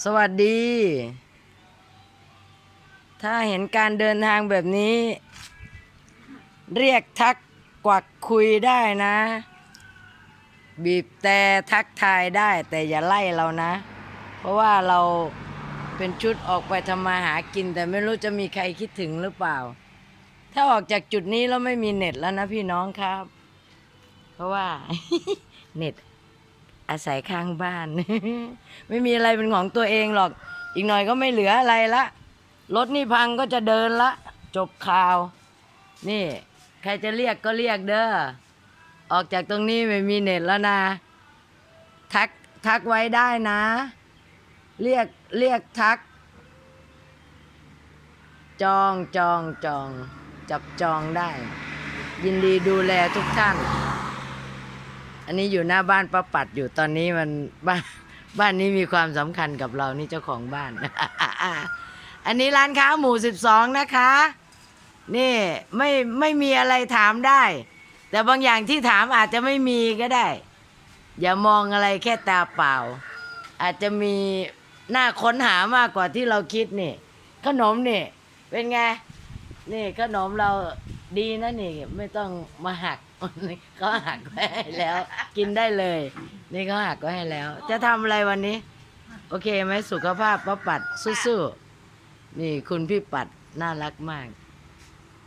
สวัสดี ถ้าเห็นการเดินทางแบบนี้ เรียกทักกวักคุยได้นะ บีบแต่ทักทายได้แต่อย่าไล่เรานะ เพราะว่าเราเป็นชุดออกไปทำมาหากิน แต่ไม่รู้จะมีใครคิดถึงหรือเปล่า ถ้าออกจากจุดนี้แล้วไม่มีเน็ตแล้วนะพี่น้องครับ เพราะว่า เน็ต อาศัยข้างบ้าน ไม่มีอะไรเป็นของตัวเองหรอก อีกหน่อยก็ไม่เหลืออะไรละ รถนี่พังก็จะเดินละ จบข่าว นี่ ใครจะเรียกก็เรียกเด้อ ออกจากตรงนี้ไม่มีเน็ตแล้วนะ ทักทักไว้ได้นะ เรียกเรียกทัก จองจองจอง จับจองได้ ยินดีดูแลทุกท่าน นนี้อยู่หน้าบ้านป้าปัดอยู่ตอนนี้มันบ้านบ้านนี้มีความสำคัญกับเรานี่เจ้าของบ้าน อันนี้ร้านค้าหมู่สิบสองนะคะ นี่ไม่ไม่มีอะไรถามได้ แต่บางอย่างที่ถามอาจจะไม่มีก็ได้ อย่ามองอะไรแค่ตาเปล่า อาจจะมีหน้าค้นหามากกว่าที่เราคิดนี่ ขนมนี่ เป็นไง นี่ขนมเรา ดีนะนี่ไม่ต้องมาหักนี่เขาหักไว้ให้แล้ว กินได้เลย นี่เขาหักไว้ให้แล้ว จะทำอะไรวันนี้ โอเคไหมสุขภาพป้าปัดสู้ๆนี่คุณพี่ปัดน่ารักมาก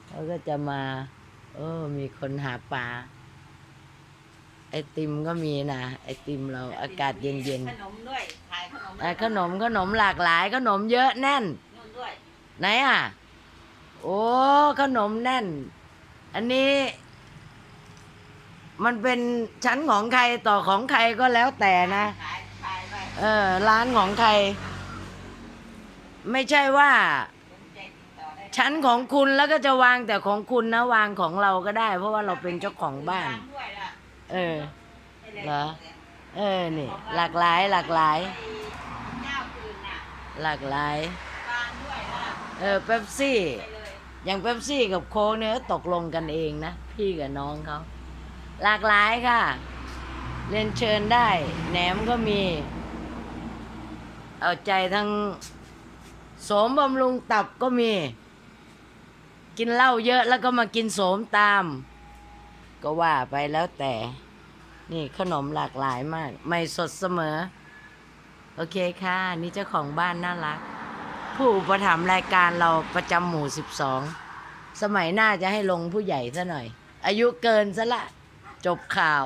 เขาก็จะมาโอ้มีคนหาปลาไอติมก็มีนะไอติมเราอากาศเย็นขนมด้วยขายขนมๆอะขนมขนมหลากหลายขนมเยอะแน่น นู่นด้วย ไหนอะ โอ้ขนมแน่น อันนี้ มันเป็นชั้นของใครต่อของใครก็แล้วแต่นะ เออ ร้านของใคร ไม่ใช่ว่า ชั้นของคุณแล้วก็จะวางแต่ของคุณนะ วางของเราก็ได้ เพราะว่าเราเป็นเจ้าของบ้าน เออเหรอเออนี่หลากหลายหลากหลาย หลากหลาย เออเป๊ปซี่ อย่างเป๊ปซี่กับโค้กเนี่ยตกลงกันเองนะ พี่กับน้องเขาหลากหลายค่ะ เรียนเชิญได้ แหนมก็มี เอาใจทั้งโสมบำรุงตับก็มี กินเหล้าเยอะแล้วก็มากินโสมตาม ก็ว่าไปแล้วแต่ นี่ขนมหลากหลายมาก ไม่สดเสมอ โอเคค่ะ นี่เจ้าของบ้านน่ารัก ผู้อุประถมภ์รายการเราประจำหมู่สิบสองสมัยหน้าจะให้ลงผู้ใหญ่ซะหน่อย อายุเกินซะละ จบข่าว